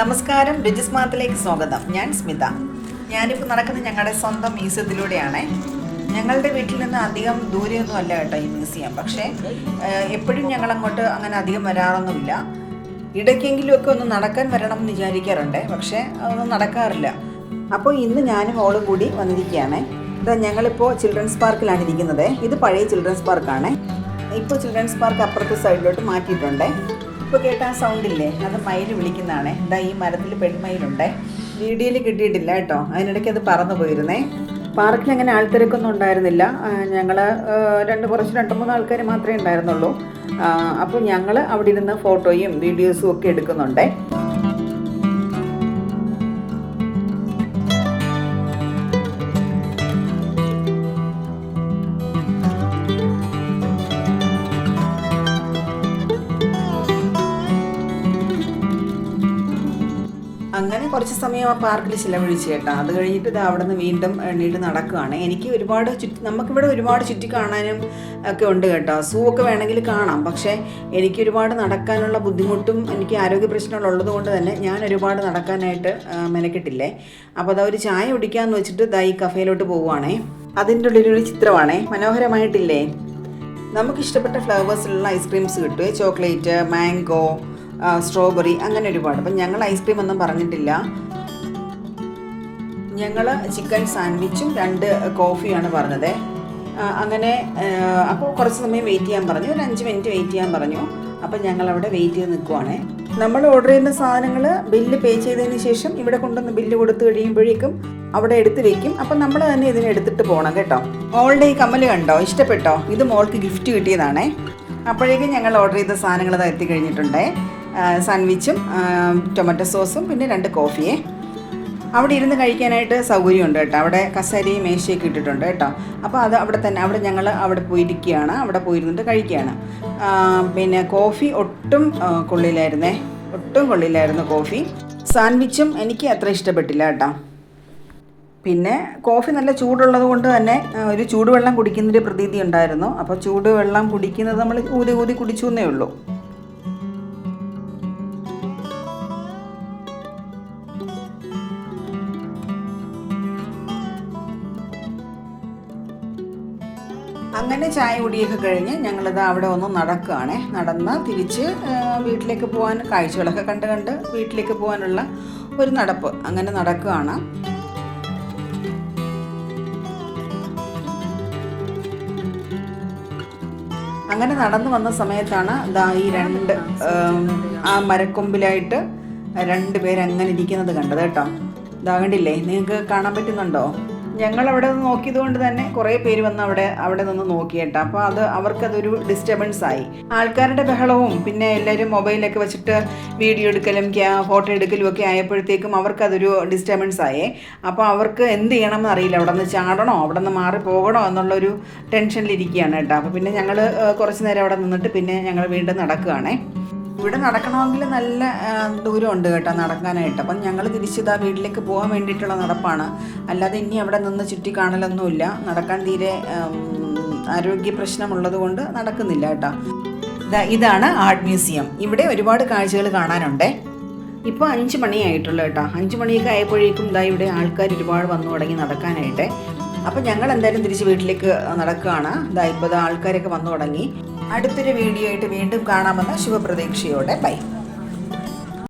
നമസ്കാരം രുചിസ് മാർട്ടിലേക്ക് സ്വാഗതം. ഞാൻ സ്മിത. ഞാനിപ്പോൾ നടക്കുന്നത് ഞങ്ങളുടെ സ്വന്തം മ്യൂസിയത്തിലൂടെയാണ്. ഞങ്ങളുടെ വീട്ടിൽ നിന്ന് അധികം ദൂരെയൊന്നും അല്ല കേട്ടോ ഈ മ്യൂസിയം. പക്ഷേ എപ്പോഴും ഞങ്ങൾ അങ്ങോട്ട് അങ്ങനെ അധികം വരാറൊന്നുമില്ല. ഇടയ്ക്കെങ്കിലുമൊക്കെ ഒന്ന് നടക്കാൻ വരണം എന്ന് വിചാരിക്കാറുണ്ട്. പക്ഷേ അതൊന്നും നടക്കാറില്ല. അപ്പോൾ ഇന്ന് ഞാനും ഓളും കൂടി വന്നിരിക്കുകയാണ്. ഇതാ ഞങ്ങളിപ്പോൾ ചിൽഡ്രൻസ് പാർക്കിലാണ് ഇരിക്കുന്നത്. ഇത് പഴയ ചിൽഡ്രൻസ് പാർക്കാണ്. ഇപ്പോൾ ചിൽഡ്രൻസ് പാർക്ക് അപ്പുറത്തെ സൈഡിലോട്ട് മാറ്റിയിട്ടുണ്ട്. ഇപ്പോൾ കേട്ട ആ സൗണ്ട് ഇല്ലേ അത് മയിൽ വിളിക്കുന്നതാണ്. എന്താ ഈ മരത്തിൽ പെൺമയിലുണ്ട്. വീഡിയോയിൽ കിട്ടിയിട്ടില്ല കേട്ടോ. അതിനിടയ്ക്ക് അത് പറന്നു പോയിരുന്നേ. പാർക്കിൽ അങ്ങനെ ആൾത്തിരക്കൊന്നും ഉണ്ടായിരുന്നില്ല. ഞങ്ങൾ രണ്ട് കുറച്ച് രണ്ട് മൂന്ന് ആൾക്കാർ മാത്രമേ ഉണ്ടായിരുന്നുള്ളൂ. അപ്പോൾ ഞങ്ങൾ അവിടെ ഇരുന്ന് ഫോട്ടോയും വീഡിയോസും ഒക്കെ എടുക്കുന്നുണ്ട്. അങ്ങനെ കുറച്ച് സമയം ആ പാർക്കിൽ ചിലവഴിച്ച് കേട്ടോ. അത് കഴിഞ്ഞിട്ട് ഇത് അവിടെ നിന്ന് വീണ്ടും എണ്ണീട്ട് നടക്കുകയാണ് എനിക്ക് ഒരുപാട് ചുറ്റി നമുക്കിവിടെ ഒരുപാട് ചുറ്റി കാണാനും ഒക്കെ ഉണ്ട് കേട്ടോ. സൂ ഒക്കെ വേണമെങ്കിൽ കാണാം. പക്ഷേ എനിക്ക് ഒരുപാട് നടക്കാനുള്ള ബുദ്ധിമുട്ടും എനിക്ക് ആരോഗ്യ പ്രശ്നങ്ങളുള്ളത് കൊണ്ട് തന്നെ ഞാൻ ഒരുപാട് നടക്കാനായിട്ട് മെനക്കെട്ടില്ലേ. അപ്പോൾ അതാ ഒരു ചായ കുടിക്കാമെന്ന് വെച്ചിട്ട് ദാ ഈ പോവുകയാണേ അതിന്റെ ഉള്ളിലൊരു ചിത്രമാണേ. മനോഹരമായിട്ടില്ലേ? നമുക്ക് ഇഷ്ടപ്പെട്ട ഫ്ലേവേഴ്സിലുള്ള ഐസ്ക്രീംസ് കിട്ടുമേ ചോക്ലേറ്റ് മാംഗോ സ്ട്രോബെറി അങ്ങനെ ഒരുപാട്. അപ്പം ഞങ്ങൾ ഐസ്ക്രീം ഒന്നും പറഞ്ഞിട്ടില്ല. ഞങ്ങൾ ചിക്കൻ സാൻഡ്വിച്ചും രണ്ട് കോഫിയാണ് പറഞ്ഞത്. അങ്ങനെ അപ്പോൾ കുറച്ച് സമയം വെയിറ്റ് ചെയ്യാൻ പറഞ്ഞു. ഒരു അഞ്ച് മിനിറ്റ് വെയിറ്റ് ചെയ്യാൻ പറഞ്ഞു. അപ്പം ഞങ്ങൾ അവിടെ വെയിറ്റ് ചെയ്ത് നിൽക്കുവാണ്. നമ്മൾ ഓർഡർ ചെയ്യുന്ന സാധനങ്ങൾ ബില്ല് പേ ചെയ്തതിന് ശേഷം ഇവിടെ കൊണ്ടുവന്ന് ബില്ല് കൊടുത്തു കഴിയുമ്പോഴേക്കും അവിടെ എടുത്ത് വെക്കും. അപ്പം നമ്മൾ തന്നെ ഇതിനെ എടുത്തിട്ട് പോകണം കേട്ടോ. മോളുടെ ഈ കമ്മൽ കണ്ടോ? ഇഷ്ടപ്പെട്ടോ? ഇത് മോൾക്ക് ഗിഫ്റ്റ് കിട്ടിയതാണേ. അപ്പോഴേക്കും ഞങ്ങൾ ഓർഡർ ചെയ്ത സാധനങ്ങൾ എത്തി എത്തിക്കഴിഞ്ഞിട്ടുണ്ട്. സാൻഡ്വിച്ചും ടൊമാറ്റോ സോസും പിന്നെ രണ്ട് കോഫിയേ. അവിടെ ഇരുന്ന് കഴിക്കാനായിട്ട് സൗകര്യമുണ്ട് കേട്ടോ. അവിടെ കസേരയും മേശയൊക്കെ ഇട്ടിട്ടുണ്ട് കേട്ടോ. അപ്പോൾ അത് അവിടെ തന്നെ അവിടെ ഞങ്ങൾ അവിടെ പോയിരിക്കുകയാണ്. അവിടെ പോയിരുന്നിട്ട് കഴിക്കുകയാണ്. പിന്നെ കോഫി ഒട്ടും കൊള്ളില്ലായിരുന്നേ. ഒട്ടും കൊള്ളില്ലായിരുന്നു കോഫി. സാൻഡ്വിച്ചും എനിക്ക് അത്ര ഇഷ്ടപ്പെട്ടില്ല കേട്ടോ. പിന്നെ കോഫി നല്ല ചൂടുള്ളത് കൊണ്ട് തന്നെ ഒരു ചൂടുവെള്ളം കുടിക്കുന്നൊരു പ്രതീതി ഉണ്ടായിരുന്നു. അപ്പോൾ ചൂടുവെള്ളം കുടിക്കുന്നത് നമ്മൾ ഊതി ഊതി കുടിച്ചു എന്നേ ഉള്ളൂ. അങ്ങനെ ചായ കുടിയൊക്കെ കഴിഞ്ഞ് ഞങ്ങളിത് അവിടെ ഒന്ന് നടക്കുകയാണ്. നടന്ന് തിരിച്ച് വീട്ടിലേക്ക് പോകാൻ കാഴ്ചകളൊക്കെ കണ്ട് കണ്ട് വീട്ടിലേക്ക് പോകാനുള്ള ഒരു നടപ്പ്. അങ്ങനെ നടക്കുകയാണ്. അങ്ങനെ നടന്നു വന്ന സമയത്താണ് ദാ ഈ രണ്ട് ആ മരക്കൊമ്പിലായിട്ട് രണ്ട് പേര് അങ്ങനെ ഇരിക്കുന്നത് കണ്ടത് കേട്ടോ. ഇതാകണ്ടില്ലേ നിങ്ങൾക്ക് കാണാൻ പറ്റുന്നുണ്ടോ? ഞങ്ങൾ അവിടെ നിന്ന് നോക്കിയത് കൊണ്ട് തന്നെ കുറേ പേര് വന്ന് അവിടെ അവിടെ നിന്ന് നോക്കിയിട്ട് അപ്പൊ അപ്പോൾ അത് അവർക്കതൊരു ഡിസ്റ്റർബൻസ് ആയി. ആൾക്കാരുടെ ബഹളവും പിന്നെ എല്ലാവരും മൊബൈലൊക്കെ വെച്ചിട്ട് വീഡിയോ എടുക്കലും ഫോട്ടോ എടുക്കലും ഒക്കെ ആയപ്പോഴത്തേക്കും അവർക്കതൊരു ഡിസ്റ്റർബൻസ് ആയേ. അപ്പോൾ അവർക്ക് എന്ത് ചെയ്യണമെന്ന് അറിയില്ല. അവിടെ നിന്ന് ചാടണോ അവിടെ നിന്ന് മാറി പോകണോ എന്നുള്ളൊരു ടെൻഷനിലിരിക്കുകയാണ് കേട്ടോ. അപ്പോൾ പിന്നെ ഞങ്ങൾ കുറച്ച് നേരം അവിടെ നിന്നിട്ട് പിന്നെ ഞങ്ങൾ വീണ്ടും നടക്കുകയാണേ. ഇവിടെ നടക്കണമെങ്കിൽ നല്ല ദൂരം ദൂരമുണ്ട് കേട്ടോ നടക്കാനായിട്ട്. അപ്പം ഞങ്ങൾ തിരിച്ചിതാ വീട്ടിലേക്ക് പോകാൻ വേണ്ടിയിട്ടുള്ള നടപ്പാണ്. അല്ലാതെ ഇനി അവിടെ നിന്ന് ചുറ്റി കാണലൊന്നുമില്ല. നടക്കാൻ തീരെ ആരോഗ്യ പ്രശ്നമുള്ളത് കൊണ്ട് നടക്കുന്നില്ല കേട്ടോ. ഇതാണ് ആർട്ട് മ്യൂസിയം. ഇവിടെ ഒരുപാട് കാഴ്ചകൾ കാണാനുണ്ട്. ഇപ്പോൾ അഞ്ച് മണിയായിട്ടുള്ളൂ കേട്ടോ. അഞ്ച് മണിയൊക്കെ ആയപ്പോഴേക്കും ഇതാ ഇവിടെ ആൾക്കാർ ഒരുപാട് വന്നു തുടങ്ങി നടക്കാനായിട്ട്. അപ്പം ഞങ്ങൾ എന്തായാലും തിരിച്ച് വീട്ടിലേക്ക് നടക്കുകയാണ്. ഇതാ ഇപ്പോൾ ആൾക്കാരൊക്കെ വന്നു തുടങ്ങി. അടുത്തൊരു വീഡിയോ ആയിട്ട് വീണ്ടും കാണാമെന്ന ശുഭപ്രതീക്ഷയോടെ. ബൈ.